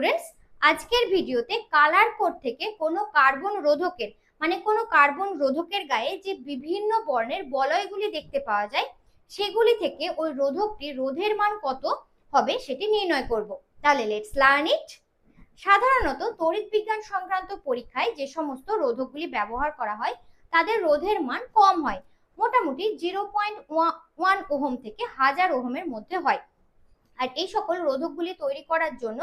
Students আজকের ভিডিওতে colour code থেকে কোনো কার্বন রোধকের মানে কোনো কার্বন রোধকের গায়ে যে বিভিন্ন বর্ণের বলয়গুলি দেখতে পাওয়া যায়, সেগুলি থেকে ওই রোধকটির রোধের মান কত হবে সেটি নির্ণয় করব। তাহলে লেটস লার্ন ইট সাধারণত তড়িৎ বিজ্ঞান সংক্রান্ত পরীক্ষায় যে সমস্ত রোধকগুলি ব্যবহার করা হয়, তাদের রোধের মান কম হয়। মোটামুটি জিরো পয়েন্ট ওয়ান ওহম থেকে হাজার ওহমের মধ্যে হয়। আর এই সকল রোধকগুলি তৈরি করার জন্য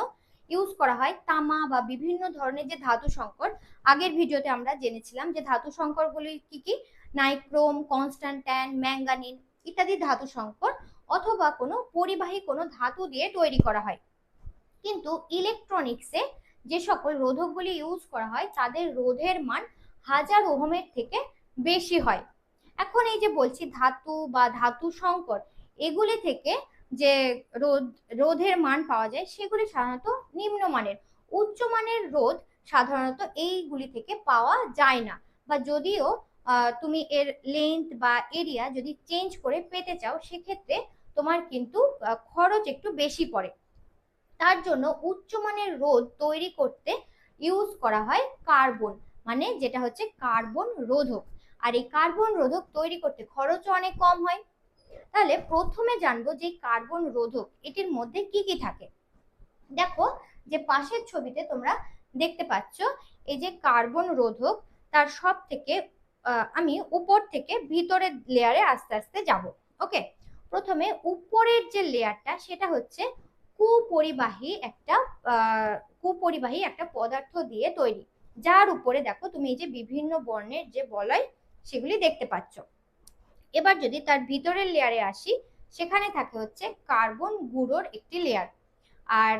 ইউজ করা হয়। তামা বা বিভিন্ন ধরনের যে ধাতু সংকর, আগের ভিডিওতে আমরা জেনেছিলাম যে ধাতু সংকরগুলি কি কি? নাইক্রোম কনস্ট্যান্টাইন ম্যাঙ্গানিন ইত্যাদি ধাতু সংকর অথবা কোনো পরিবাহী কোনো ধাতু দিয়ে তৈরি করা হয়। কিন্তু ইলেকট্রনিক্সে যে সকল রোধকগুলি ইউজ করা হয়, তাদের রোধের মান হাজার ওহমের থেকে বেশি হয়। এখন এই যে বলছি ধাতু বা ধাতু সংকর, এগুলি থেকে যে রোধ রোধের মান পাওয়া যায় সেগুলি সাধারণত নিম্নমানের উচ্চমানের রোধ সাধারণত এইগুলি থেকে পাওয়া যায় না। বা যদিও তুমি এর লেন্থ বা এরিয়া যদি চেঞ্জ করে পেতে চাও, সেক্ষেত্রে তোমার কিন্তু খরচ একটু বেশি পড়ে। তার জন্য উচ্চমানের রোদ তৈরি করতে ইউজ করা হয় কার্বন মানে যেটা হচ্ছে কার্বন রোধক। আর এই কার্বন রোধক তৈরি করতে খরচও অনেক কম হয়। তাহলে প্রথমে জানব যে কার্বন রোধক এটির মধ্যে কি কি থাকে। দেখো যে পাশের ছবিতে তোমরা দেখতে পাচ্ছ, এই যে কার্বন রোধক তার সব থেকে আমি উপর থেকে ভিতরের লেয়ারে আস্তে আস্তে যাব ওকে প্রথমে উপরের যে লেয়ারটা সেটা হচ্ছে কুপরিবাহী একটা কুপরিবাহী একটা পদার্থ দিয়ে তৈরি। যার উপরে দেখো তুমি এই যে বিভিন্ন বর্ণের যে বলয় সেগুলি দেখতে পাচ্ছ। এবার যদি তার ভিতরের লেয়ারে আসি, সেখানে থাকে হচ্ছে কার্বন গুঁড়োর একটি লেয়ার আর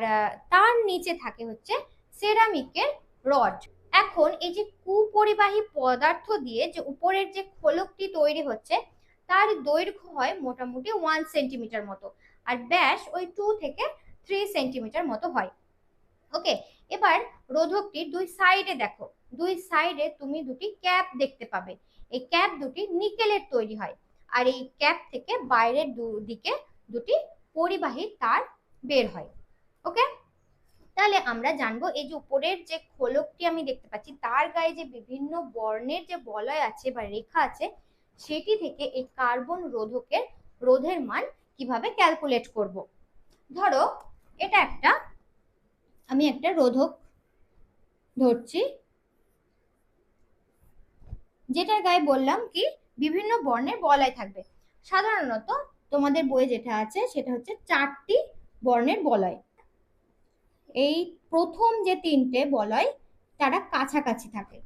তার নিচে থাকে হচ্ছে সেরামিকের রড এখন এই যে কুপরিবাহী পদার্থ দিয়ে যে উপরের যে খোলকটি তৈরি হচ্ছে, তার দৈর্ঘ্য হয় মোটামুটি ওয়ান সেন্টিমিটার মতো আর ব্যাস ওই টু থেকে থ্রি সেন্টিমিটার মতো হয়। ওকে এবার রোধকটির দুই সাইডে দেখো। দুই সাইডে তুমি দুটি ক্যাপ দেখতে পাবে। এই ক্যাপ দুটি নিকেলের তৈরি হয় আর এই ক্যাপ থেকে বাইরের দিকে দুটি পরিবাহী তার বের হয়, ওকে? তাহলে আমরা জানব এই যে উপরের যে খোলকটি আমি দেখতে পাচ্ছি, তার গায়ে যে বিভিন্ন বর্ণের যে বলয় আছে বা রেখা আছে, সেটি থেকে এই কার্বন রোধকের রোধের মান কীভাবে ক্যালকুলেট করব? ধরো, এটা একটা, আমি একটা রোধক ধরছি যেটার গায়ে বললাম কি, বিভিন্ন বর্ণের বলয় থাকবে। সাধারণত তোমাদের বইয়ে যেটা আছে, সেটা হচ্ছে চারটি বর্ণের বলয়। এই প্রথম যে তিনটে বলয়, তারা কাছাকাছি থাকে।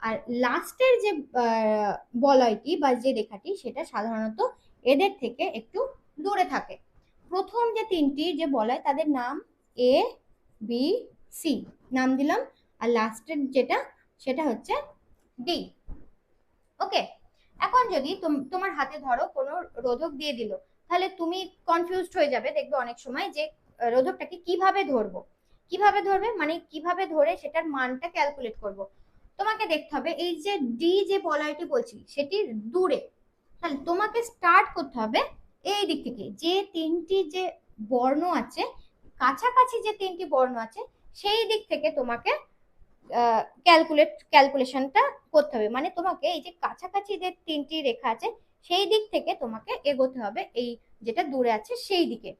আর লাস্টের যে বলয়টি বা যে রেখাটি, সেটা সাধারণত এদের থেকে একটু দূরে থাকে। প্রথম যে তিনটি যে বলয়, তাদের নাম এ, বি, সি। নাম দিলাম। আর লাস্টের যেটা, সেটা হচ্ছে ডি। ওকে এখন যদি তোমার হাতে ধরো কোনো রোধক দিয়ে দিল, তাহলে তুমি কনফিউজড হয়ে যাবে, দেখবে অনেক সময় যে রোধকটাকে কীভাবে ধরবো? কীভাবে ধরবে? মানে কীভাবে ধরে সেটার মানটা ক্যালকুলেট করব? তোমাকে দেখতে হবে, এই যে ডি যে বলয়টি বলছি সেটির দূরে। তাহলে তোমাকে স্টার্ট করতে হবে এই দিক থেকে। যে তিনটি যে বর্ণ আছে, কাছাকাছি যে তিনটি বর্ণ আছে, সেই দিক থেকে তোমাকে ক্যালকুলেট ক্যালকুলেশনটা করতে হবে। মানে তোমাকে এই যে কাছাকাছি যে তিনটি রেখা আছে, সেই দিক থেকে তোমাকে এগোতে হবে। এই যেটা দূরে আছে, সেই দিকে।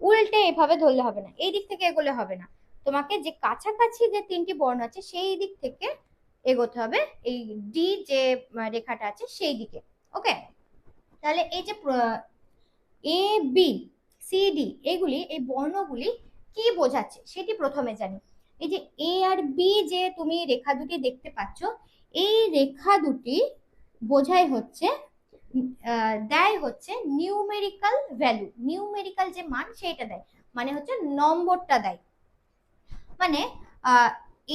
উল্টে এভাবে ধরলে হবে না। এই দিক থেকে এগোলে হবে না। তোমাকে যে কাছাকাছি যে তিনটি বর্ণ আছে, সেই দিক থেকে এগোতে হবে। এই ডি যে রেখাটা আছে, সেই দিকে। ওকে তাহলে এই যে এ বি সি ডি এগুলি, এই বর্ণগুলি কি বোঝাচ্ছে? সেটি প্রথমে জানি। এই যে এ আর বি যে তুমি রেখা দুটি দেখতে পাচ্ছ, এই রেখা দুটি বোঝাই হচ্ছে দেয় হচ্ছে নিউমেরিক্যাল ভ্যালু নিউমেরিক্যাল যে মান সেইটা দেয় মানে হচ্ছে নম্বরটা দেয়। মানে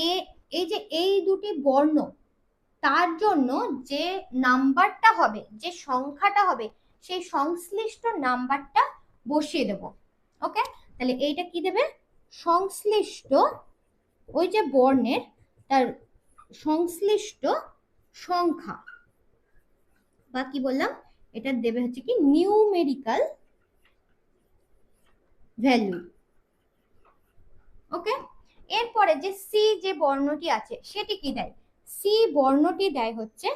এ, এই যে এই দুটি বর্ণ, তার জন্য যে নাম্বারটা হবে, যে সংখ্যাটা হবে, সেই সংশ্লিষ্ট নাম্বারটা বসিয়ে দেব। ওকে তাহলে এইটা কি দেবে? সংশ্লিষ্ট ওই যে বর্ণের তার সংশ্লিষ্ট সংখ্যা। বা কি বললাম? এটা দেবে হচ্ছে কি নিউমেরিক্যাল ভ্যালু ওকে এরপরে যে সি যে বর্ণটি আছে, সেটি কি দেয়? সি বর্ণটি দেয় হচ্ছে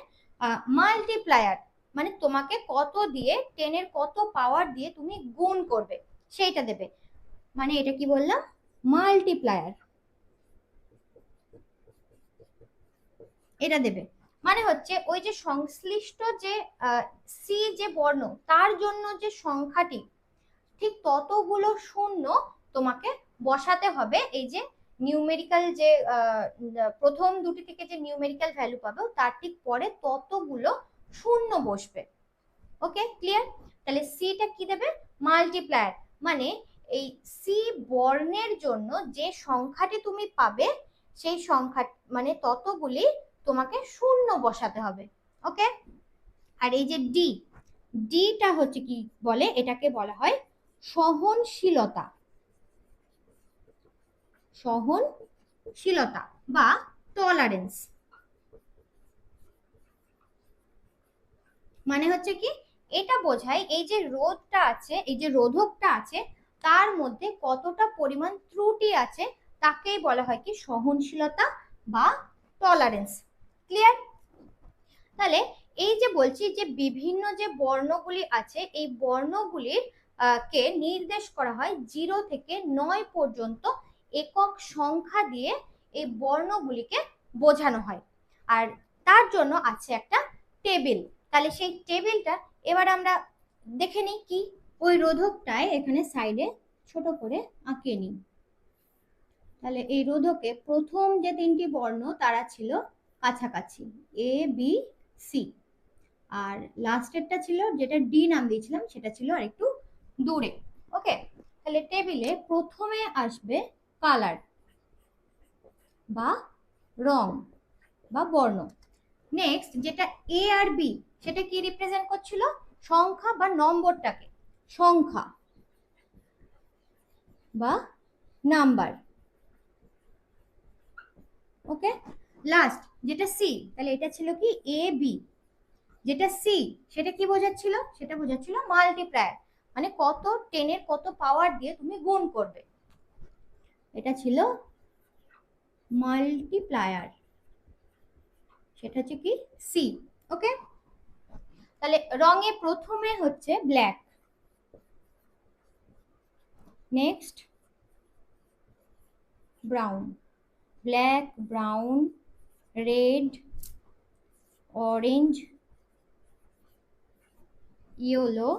মাল্টিপ্লায়ার মানে তোমাকে কত দিয়ে টেনের কত পাওয়ার দিয়ে তুমি গুণ করবে। সেইটা দেবে। মানে এটা কি বললাম? মাল্টিপ্লায়ার এটা দেবে। মানে হচ্ছে ওই যে সংশ্লিষ্ট যে সি যে বর্ণ, তার জন্য যে সংখ্যাটি, ঠিক ততগুলো শূন্য তোমাকে বসাতে হবে। এই যে নিউমেরিক্যাল যে প্রথম দুটি থেকে যে নিউমেরিক্যাল ভ্যালু পাবে, তার ঠিক পরে ততগুলো শূন্য বসবে। ওকে ক্লিয়ার তাহলে সিটা কি দেবে? মাল্টিপ্লায়ার মানে এই সি বর্ণের জন্য যে সংখ্যাটি তুমি পাবে, সেই সংখ্যা মানে ততগুলি তোমাকে শূন্য বসাতে হবে, ওকে? আর এই যে ডি ডিটা হচ্ছে কি বলে? এটাকে বলা হয় সহনশীলতা। সহনশীলতা বা টলারেন্স মানে হচ্ছে কি, এটা বোঝায় এই যে রোধটা আছে, এই যে রোধকটা আছে, তার মধ্যে কতটা পরিমাণ ত্রুটি আছে, তাকেই বলা হয় কি সহনশীলতা বা টলারেন্স ক্লিয়ার তাহলে এই যে বলছি যে বিভিন্ন যে বর্ণগুলি আছে, এই বর্ণগুলির কে নির্দেশ করা হয় জিরো থেকে নয় পর্যন্ত একক সংখ্যা দিয়ে এই বর্ণগুলিকে বোঝানো হয়। আর তার জন্য আছে একটা টেবিল। তাহলে সেই টেবিলটা এবার আমরা দেখে নিই কি। ওই রোধকটায় এখানে সাইডে ছোট করে আঁকিয়ে নিই। তাহলে এই রোধকে প্রথম যে তিনটি বর্ণ তারা ছিল কাছাকাছি এ বি সি আর লাস্টেরটা ছিল, যেটা ডি নাম দিয়েছিলাম, সেটা ছিল আর একটু দূরে। ওকে তাহলে টেবিলে প্রথমে আসবে কালার বা রং বা বর্ণ। নেক্সট যেটা এ আর বি সেটা কি রিপ্রেজেন্ট করছিল? সংখ্যা বা নম্বরটাকে। সংখ্যা বা নাম্বার ওকে লাস্ট যেটা সি তাহলে এটা ছিল কি? এ বি যেটা সি সেটা কি বোঝাচ্ছিল? সেটা বোঝাচ্ছিল মাল্টিপ্লায়ার মানে কত টেনের কত পাওয়ার দিয়ে তুমি গুণ করবে। এটা ছিল মাল্টিপ্লায়ার সেটা হচ্ছে কি? সি ওকে তাহলে রঙে প্রথমে হচ্ছে black next brown black brown red orange yellow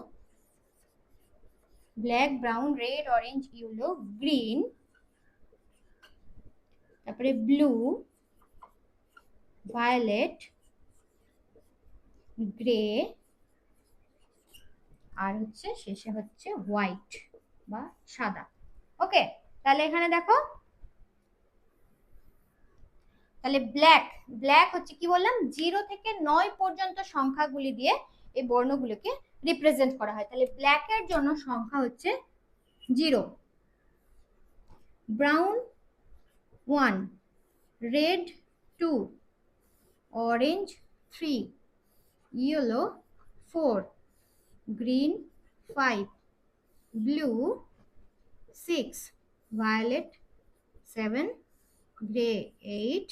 black brown red orange yellow green তারপরে ব্লু ভায়োলেট গ্রে আর হচ্ছে শেষে হচ্ছে হোয়াইট বা সাদা। ওকে তাহলে এখানে দেখো তাহলে ব্ল্যাক ব্ল্যাক হচ্ছে কি বললাম? জিরো থেকে নয় পর্যন্ত সংখ্যাগুলি দিয়ে এই বর্ণগুলোকে রিপ্রেজেন্ট করা হয়। তাহলে ব্ল্যাকের জন্য সংখ্যা হচ্ছে zero brown one red two orange three yellow four green five blue six violet seven grey eight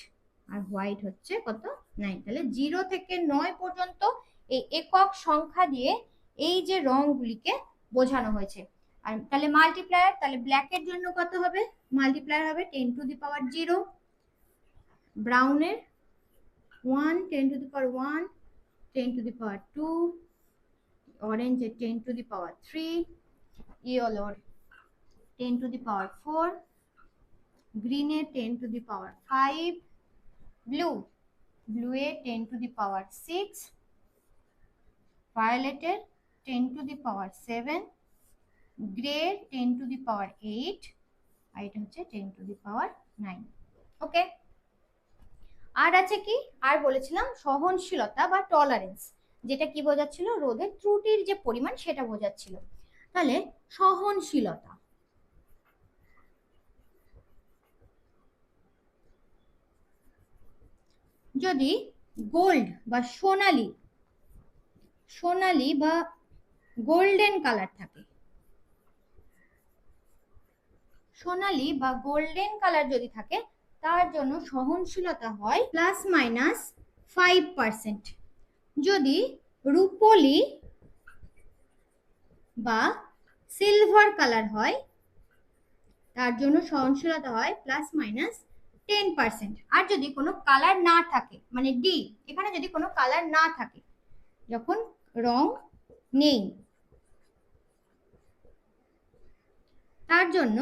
আর হোয়াইট হচ্ছে কত? নাইন তাহলে জিরো থেকে নয় পর্যন্ত এই একক সংখ্যা দিয়ে এই যে রংগুলিকে বোঝানো হয়েছে। আর তাহলে মাল্টিপ্লায়ার তাহলে ব্ল্যাকের জন্য কত হবে? মাল্টিপ্লায়ার হবে ten to the power zero ব্রাউনের one ten to the power one ten to the power two অরেঞ্জের ten to the power three ইয়েলোর ten to the power four গ্রিনের ten to the power five blue ব্লুয়ে ten to the power six ভায়োলেটের ten to the power seven grey ten to the power eight আর এটা হচ্ছে ten to the power nine okay আর আছে কি? আর বলেছিলাম সহনশীলতা বা tolerance যেটা কি বোঝাচ্ছিল? রোদের ত্রুটির যে পরিমাণ, সেটা বোঝাচ্ছিল। তাহলে সহনশীলতা। যদি গোল্ড বা সোনালি সোনালি বা গোল্ডেন কালার থাকে, সোনালি বা গোল্ডেন কালার যদি থাকে, তার জন্য সহনশীলতা হয় প্লাস মাইনাস ফাইভ পার্সেন্ট যদি রূপলি বা সিলভার কালার হয়, তার জন্য সহনশীলতা হয় প্লাস মাইনাস টেন পার্সেন্ট আর যদি কোনো কালার না থাকে মানে ডি এখানে যদি কোনো কালার না থাকে, যখন রং নেই, তার জন্য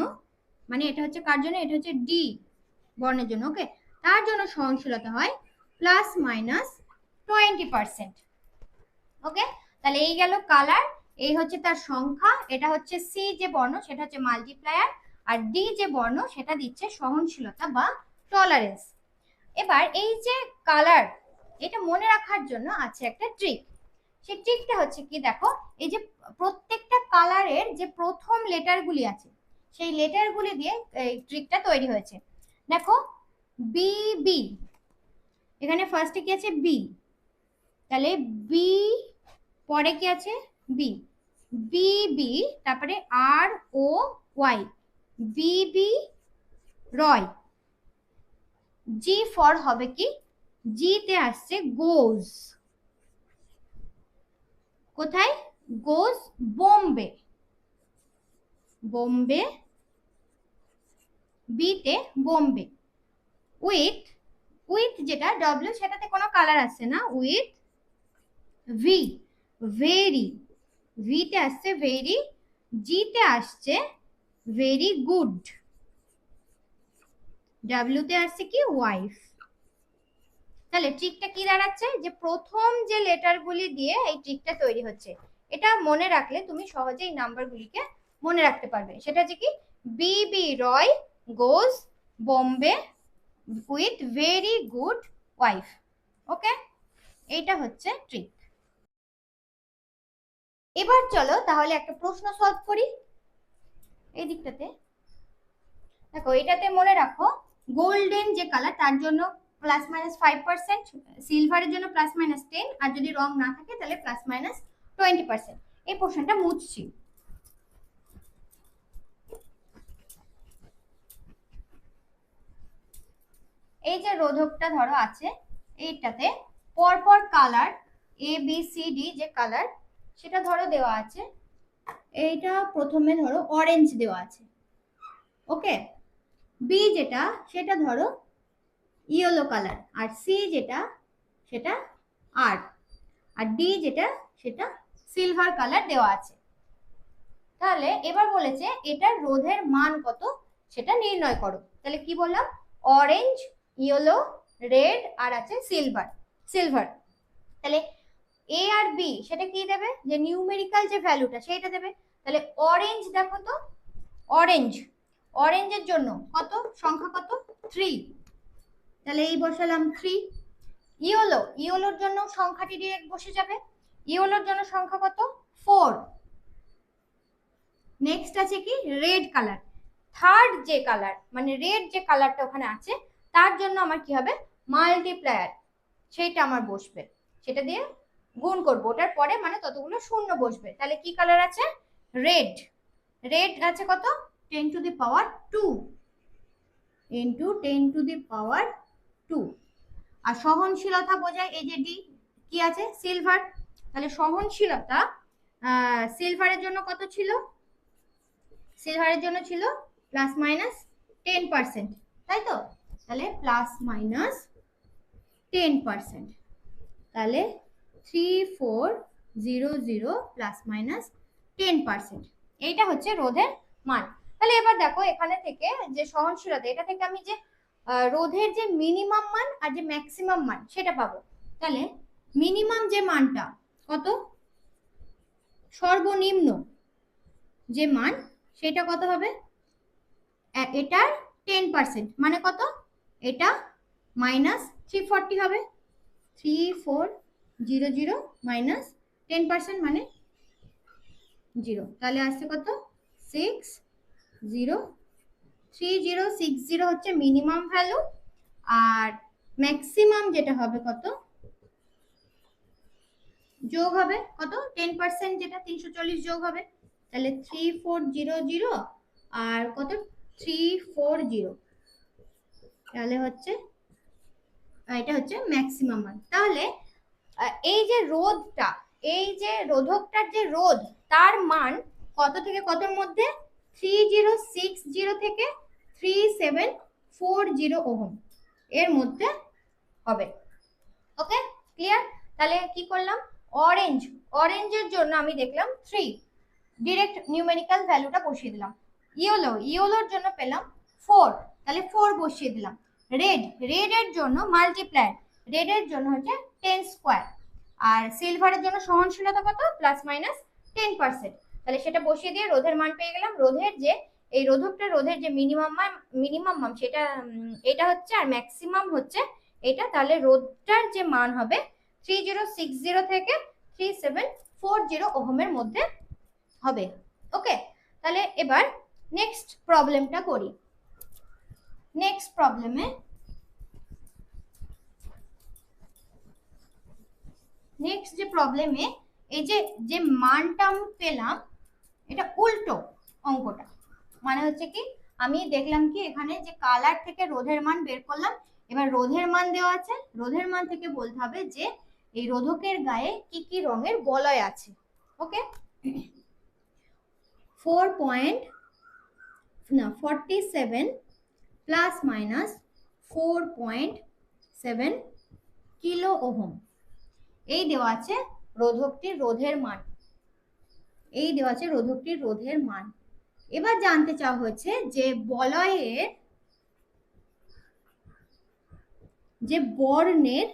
মানে এটা হচ্ছে কার জন্য? এটা হচ্ছে ডি বর্ণের জন্য ওকে তার জন্য সহনশীলতা হয় plus minus twenty percent okay তাহলে এই গেল কালার এই হচ্ছে তার সংখ্যা, এটা হচ্ছে সি যে বর্ণ, সেটা হচ্ছে মাল্টিপ্লায়ার আর ডি যে বর্ণ, সেটা দিচ্ছে সহনশীলতা বা টলারেন্স এবার এই যে কালার এটা মনে রাখার জন্য আছে একটা ট্রিক সেই ট্রিকটা হচ্ছে কি দেখো, এই যে প্রত্যেকটা কালারের যে প্রথম লেটারগুলি আছে, সেই লেটারগুলি দিয়ে এই ট্রিকটা তৈরি হয়েছে। দেখো বি বি এখানে ফার্স্টে কি আছে? বি তাহলে বি পরে কি আছে? বি বি বি তারপরে R O Y B B Roy. G for হবে কি? জিতে আসছে গোজ কোথায়? গোজ বোম্বে। বোম্বে। বিতে বোম্বে। উইথ উইথ যেটা ডব্লিউ সেটাতে কোনো কালার আসছে না। উইথ ভি ভেরি ভিতে আসছে ভেরি জিতে আসছে ভেরি গুড ডাব্লিউতে আসছে কি? ওয়াইফ তাহলে ট্রিকটা কি দাঁড়াচ্ছে? যে প্রথম যে লেটারগুলি দিয়ে এই ট্রিকটা তৈরি হচ্ছে, এটা মনে রাখলে তুমি সহজেই নাম্বারগুলিকে মনে রাখতে পারবে। সেটা হচ্ছে কি? B B Roy goes Bombay with very good wife okay এইটা হচ্ছে ট্রিক এবার চলো তাহলে একটা প্রশ্ন সলভ করি। এই দিকটাতে। দেখো, এটাতে মনে রাখো গোল্ডেন যে কালার তার জন্য প্লাস মাইনাস ফাইভ পার্সেন্ট সিলভারের জন্য প্লাস মাইনাস টেন আর যদি রং না থাকে, তাহলে প্লাস মাইনাস টোয়েন্টি পার্সেন্ট এই পোর্শনটা মুছছি। এই যে রোধকটা ধরো আছে, এইটাতে পরপর colour A B C D যে কালার সেটা ধরো দেওয়া আছে। এইটা প্রথমে ধরো অরেঞ্জ দেওয়া আছে। ওকে বি যেটা, সেটা ধরো ইয়েলো কালার আর সি যেটা, সেটা আর আর ডি যেটা, সেটা সিলভার কালার দেওয়া আছে। তাহলে এবার বলেছে এটার রোধের মান কত, সেটা নির্ণয় করো। তাহলে কি বললাম? অরেঞ্জ ইয়েলো রেড আর আছে সিলভার সিলভার তাহলে এ আর বি সেটা কি দেবে? যে নিউমেরিক্যাল যে ভ্যালুটা সেটা দেবে। তাহলে অরেঞ্জ দেখো তো অরেঞ্জ অরেঞ্জের জন্য কত? সংখ্যা কত? থ্রি তাহলে এই বসালাম থ্রি ইয়েলো ইয়েলোর জন্য সংখ্যাটি ডিরেক্ট বসে যাবে। ইয়েলোর জন্য সংখ্যা কত? ফোর নেক্সট আছে কি? রেড কালার থার্ড যে কালার মানে রেড যে কালারটা ওখানে আছে, তার জন্য আমার কি হবে? মাল্টিপ্লায়ার সেইটা আমার বসবে। সেটা দিয়ে গুণ করব। ওটার পরে মানে ততগুলো শূন্য বসবে। তাহলে কি কালার আছে? রেড রেড আছে কত? Ten to the power two into ten to the power two আর সহনশীলতা বোঝায় এই যে ডি কি আছে? সিলভার তাহলে সহনশীলতা সিলভারের জন্য কত ছিল? সিলভারের জন্য ছিল প্লাস মাইনাস টেন পার্সেন্ট তাই তো? তাহলে প্লাস মাইনাস টেন পার্সেন্ট তাহলে three four zero zero plus minus ten percent এইটা হচ্ছে রোধের মান। তাহলে এবার দেখো এখানে থেকে যে সহনশীলতা, এটা থেকে আমি যে রোধের যে মিনিমাম মান আর যে ম্যাক্সিমাম মান সেটা পাবো। তাহলে মিনিমাম যে মানটা, কত? সর্বনিম্ন যে মান, সেটা কত হবে? এটার টেন পার্সেন্ট মানে কত? এটা মাইনাস থ্রি ফর্টি হবে। Three four zero zero minus ten percent মানে জিরো তাহলে আসছে কত? Six zero. Three zero, six zero হচ্ছে মিনিমাম ভ্যালু। আর ম্যাক্সিমাম যেটা হবে কত? যোগ হবে কত? টেন পার্সেন্ট যেটা, তিনশো চল্লিশ যোগ হবে। তাহলে থ্রি ফোর জিরো জিরো আর কত? Three four zero. তাহলে হচ্ছে এটা হচ্ছে ম্যাক্সিমাম মান। তাহলে এই যে রোধটা, এই যে রোধকটার যে রোধ, তার মান কত থেকে কতর মধ্যে? থ্রি জিরো সিক্স জিরো থেকে three seven four zero ohm এর মধ্যে হবে। ওকে ক্লিয়ার তাহলে কি করলাম? অরেঞ্জ অরেঞ্জের জন্য আমি দেখলাম থ্রি ডিরেক্ট নিউমেরিক্যাল ভ্যালুটা বসিয়ে দিলাম। ইয়েলো ইয়েলোর জন্য পেলাম ফোর তাহলে ফোর বসিয়ে দিলাম। রেড রেডের জন্য মাল্টিপ্লাই রেডের জন্য হচ্ছে টেন স্কোয়ার আর সিলভারের জন্য সহনশীলতা কত? প্লাস মাইনাস টেন পার্সেন্ট তাহলে সেটা বসিয়ে দিয়ে রোধের মান পেয়ে গেলাম। রোধের যে, এই রোধকটা রোধের যে মিনিমাম মান মিনিমাম মান, সেটা এটা হচ্ছে আর ম্যাক্সিমাম হচ্ছে এটা, তাহলে রোধটার যে মান হবে থ্রি জিরো সিক্স জিরো থেকে থ্রি সেভেন ফোর জিরো ওহমের মধ্যে হবে। ওকে? তাহলে এবার নেক্সট প্রবলেমটা করি। নেক্সট প্রবলেমে নেক্সট যে প্রবলেমে এই যে যে মানটা আমি পেলাম এটা উল্টো অঙ্কটা। মানে হচ্ছে কি, আমি দেখলাম কি এখানে যে কালার থেকে রোধের মান বের করলাম, এবার রোধের মান দেওয়া আছে। রোধের মান থেকে বলতে হবে যে এই রোধকের গায়ে কি কি রঙের বলয় আছে। ওকে ফোর পয়েন্ট না forty seven plus minus four point seven kilo ohm এই দেওয়া আছে রোধকটির রোধের মান এই দেওয়া আছে রোধকটির রোধের মান। এবার জানতে চাওয়া হয়েছে যে বলয়ের, যে বর্ণের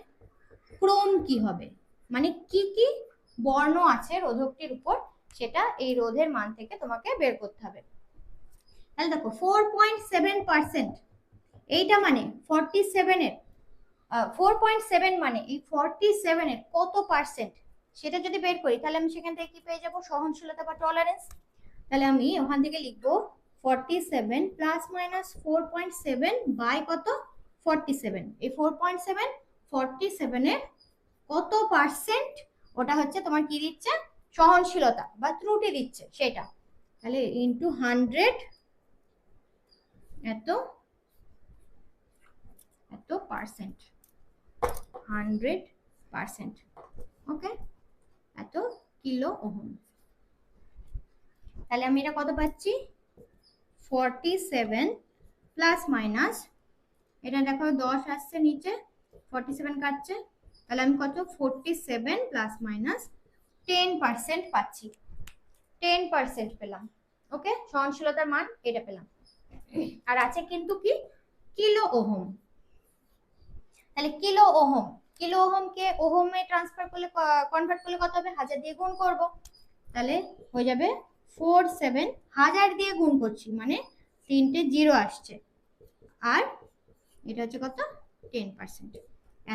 ক্রম কি হবে? মানে কি কি বর্ণ আছে রোধকটির উপর, সেটা এই রোধের মান থেকে তোমাকে বের করতে হবে। তাহলে দেখো ফোর পয়েন্ট সেভেন পার্সেন্ট এইটা মানে ফর্টি সেভেনের ফোর পয়েন্ট সেভেন মানে এই ফর্টি সেভেনের কত পার্সেন্ট সেটা যদি বের করি, তাহলে আমি সেখান থেকে কি পেয়ে যাব? সহনশীলতা বা টলারেন্স তাহলে আমি ওখান থেকে লিখব forty seven plus minus four point seven by কত? ফর্টি সেভেন এই ফোর পয়েন্ট সেভেন ফর্টি সেভেনের কত পার্সেন্ট ওটা হচ্ছে তোমার কি দিচ্ছে? সহনশীলতা বা ত্রুটি দিচ্ছে সেটা। তাহলে ইন্টু হান্ড্রেড এত এত পার্সেন্ট হান্ড্রেড পার্সেন্ট ওকে এত কিলো ওহম। তাহলে আমি এটা কত পাচ্ছি? ফর্টি সেভেন প্লাস মাইনাস এটা দেখো দশ আসছে নিচে ফর্টি সেভেন কাটছে, তাহলে আমি কত? Forty seven plus minus ten percent পাচ্ছি। টেন পার্সেন্ট পেলাম ওকে সহনশীলতার মান এটা পেলাম। আর আছে কিন্তু কি? Kilo ohm. তাহলে কিলো ওহম কিলো ওহমকে ওহমে ট্রান্সফার করলে কনভার্ট করলে কত হবে? হাজার দিয়ে গুণ করব। তাহলে হয়ে যাবে ফোর সেভেন হাজার দিয়ে গুণ করছি মানে তিনটে জিরো আসছে। আর এটা হচ্ছে কত? টেন পার্সেন্ট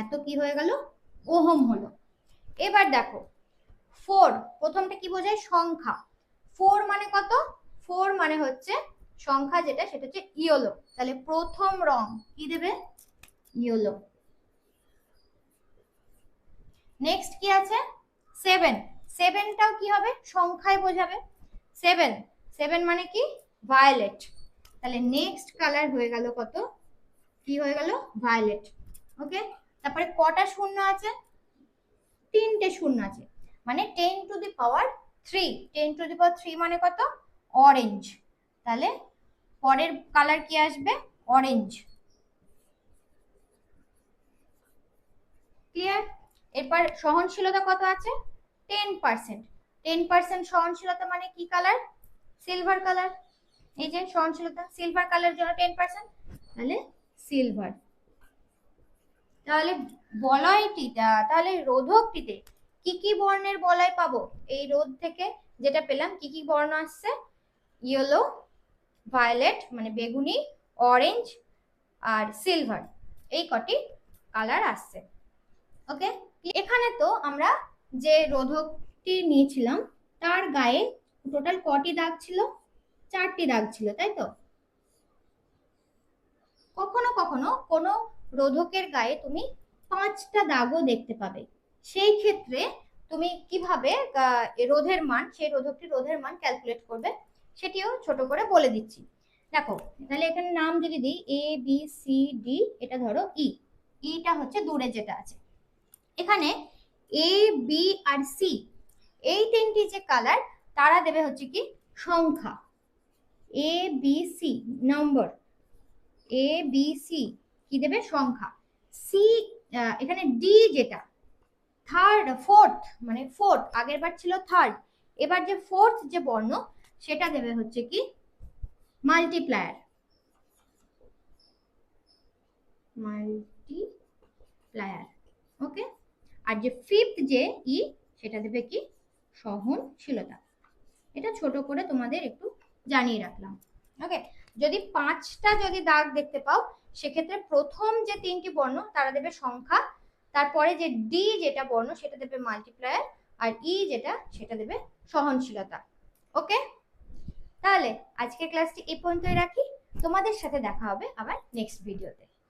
এত কি হয়ে গেল? ওহম হলো। এবার দেখো ফোর প্রথমটা কি বোঝায়? সংখ্যা। ফোর মানে কত? ফোর মানে হচ্ছে সংখ্যা যেটা, সেটা হচ্ছে ইয়েলো। তাহলে প্রথম রং কি দেবে? ইয়েলো। নেক্সট কি আছে? সেভেন সেভেনটাও কি হবে? সংখ্যায় বোঝাবে। সেভেন সেভেন মানে কি? ভায়োলেট তাহলে নেক্সট কালার হয়ে গেল কত? কি হয়ে গেল? ভায়োলেট ওকে তারপরে কটা শূন্য আছে? তিনটে শূন্য আছে। মানে ten to the power three ten to the power three মানে কত? অরেঞ্জ তাহলে পরের কালার কি আসবে? অরেঞ্জ ক্লিয়ার এরপর সহনশীলতা কত আছে? টেন পার্সেন্ট টেন পার্সেন্ট সহনশীলতা মানে কি কালার সিলভার কালার এই যে সহনশীলতা সিলভার কালারের জন্য টেন পার্সেন্ট তাহলে সিলভার তাহলে বলয়টিটা তাহলে রোধকটিতে কি কি বর্ণের বলয় পাবো? এই রোধ থেকে যেটা পেলাম, কি কি বর্ণ আসছে? ইয়েলো ভায়োলেট মানে বেগুনি অরেঞ্জ আর সিলভার এই কটি কালার আসছে। ওকে এখানে তো আমরা যে রোধকটি নিয়েছিলাম, তার গায়ে টোটাল কটি দাগ ছিল? চারটি দাগ ছিল, তাই তো? কখনো কখনো কোনো রোধকের গায়ে তুমি পাঁচটা দাগও দেখতে পাবে। সেই ক্ষেত্রে তুমি কীভাবে রোধের মান, সেই রোধকটি রোধের মান ক্যালকুলেট করবে সেটিও ছোট করে বলে দিচ্ছি। দেখো, তাহলে এখানে নাম যদি দিই এ বি সি ডি এটা ধরো ই ইটা হচ্ছে দূরে যেটা আছে। এখানে এ বি আর সি এই তিনটি যে কালার তারা দেবে হচ্ছে কি সংখ্যা। এ বি সি নম্বর এ বি সি কি দেবে? সংখ্যা। সি এখানে ডি যেটা থার্ড ফোর্থ মানে ফোর্থ আগের বার ছিল থার্ড এবার যে ফোর্থ যে বর্ণ, সেটা দেবে হচ্ছে কি মাল্টিপ্লায়ার মাল্টিপ্লায়ার ওকে আর যে ফিফথ যে ই সেটা দেবে কি? সহনশীলতা। এটা ছোট করে তোমাদের একটু জানিয়ে রাখলাম। ওকে যদি পাঁচটা যদি দাগ দেখতে পাও, সেক্ষেত্রে প্রথম যে তিনটি বর্ণ, তারা দেবে সংখ্যা। তারপরে যে ডি যেটা বর্ণ, সেটা দেবে মাল্টিপ্লায়ার আর ই যেটা, সেটা দেবে সহনশীলতা। ওকে তাহলে আজকের ক্লাসটি এই পর্যন্তই রাখি। তোমাদের সাথে দেখা হবে আবার নেক্সট ভিডিওতে